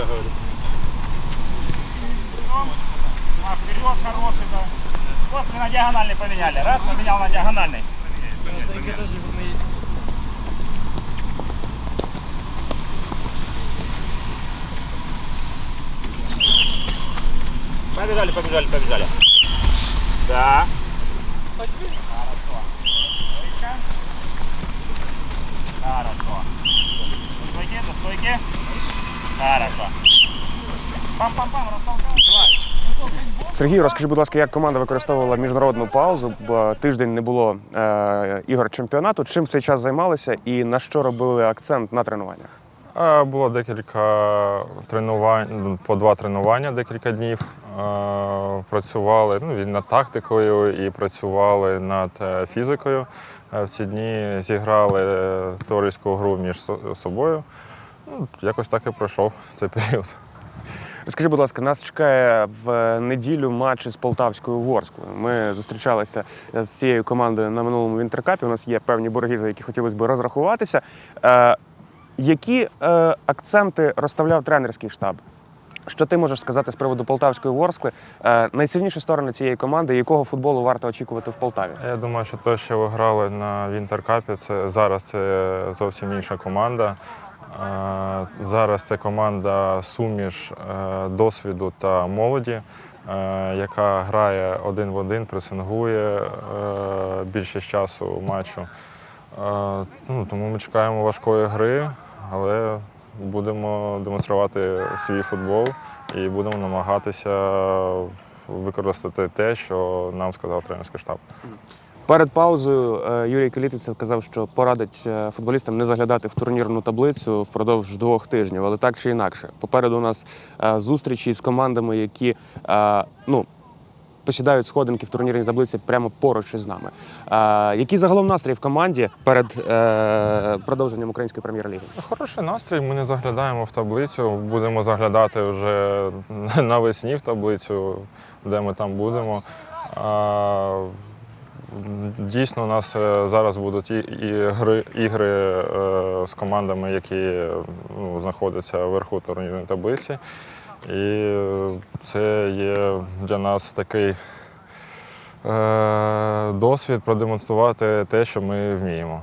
нельзя говорить. А вперед хороший, да. После на диагональный поменяли. Раз, поменял на диагональный. Побежали, побежали, побежали. Да. Сергій, розкажи, будь ласка, як команда використовувала міжнародну паузу, бо тиждень не було е, ігор чемпіонату. Чим цей час займалися і на що робили акцент на тренуваннях? Е, Було декілька тренувань, ну, по два тренування декілька днів. Е, Працювали ну, над тактикою і працювали над е, фізикою. В ці дні зіграли товариську гру між собою. Ну, Якось так і пройшов цей період. Розкажи, будь ласка, нас чекає в неділю матч із Полтавською Ворсклою. Ми зустрічалися з цією командою на минулому вінтеркапі. У нас є певні борги, за які хотілося б розрахуватися. Е, які е, акценти розставляв тренерський штаб? Що ти можеш сказати з приводу Полтавської Ворскли? Е, найсильніші сторони цієї команди, якого футболу варто очікувати в Полтаві? Я думаю, що те, що ви грали на Вінтеркапі, це зараз це зовсім інша команда. Зараз це команда суміш е, досвіду та молоді, е, яка грає один в один, пресингує е, більшість часу матчу. Ну, тому ми чекаємо важкої гри, але будемо демонструвати свій футбол і будемо намагатися використати те, що нам сказав тренерський штаб. Перед паузою е, Юрій Калітвіцев казав, що порадить е, футболістам не заглядати в турнірну таблицю впродовж двох тижнів, але так чи інакше. Попереду у нас е, зустрічі з командами, які ну. Посідають сходинки в турнірній таблиці прямо поруч із нами. Який загалом настрій в команді перед продовженням української прем'єр-ліги? Хороший настрій. Ми не заглядаємо в таблицю. Будемо заглядати вже навесні в таблицю, де ми там будемо. Дійсно, у нас е, зараз будуть і, і гри, ігри е, з командами, які ну, знаходяться вверху турнірної таблиці. І це є для нас такий е, досвід продемонструвати те, що ми вміємо.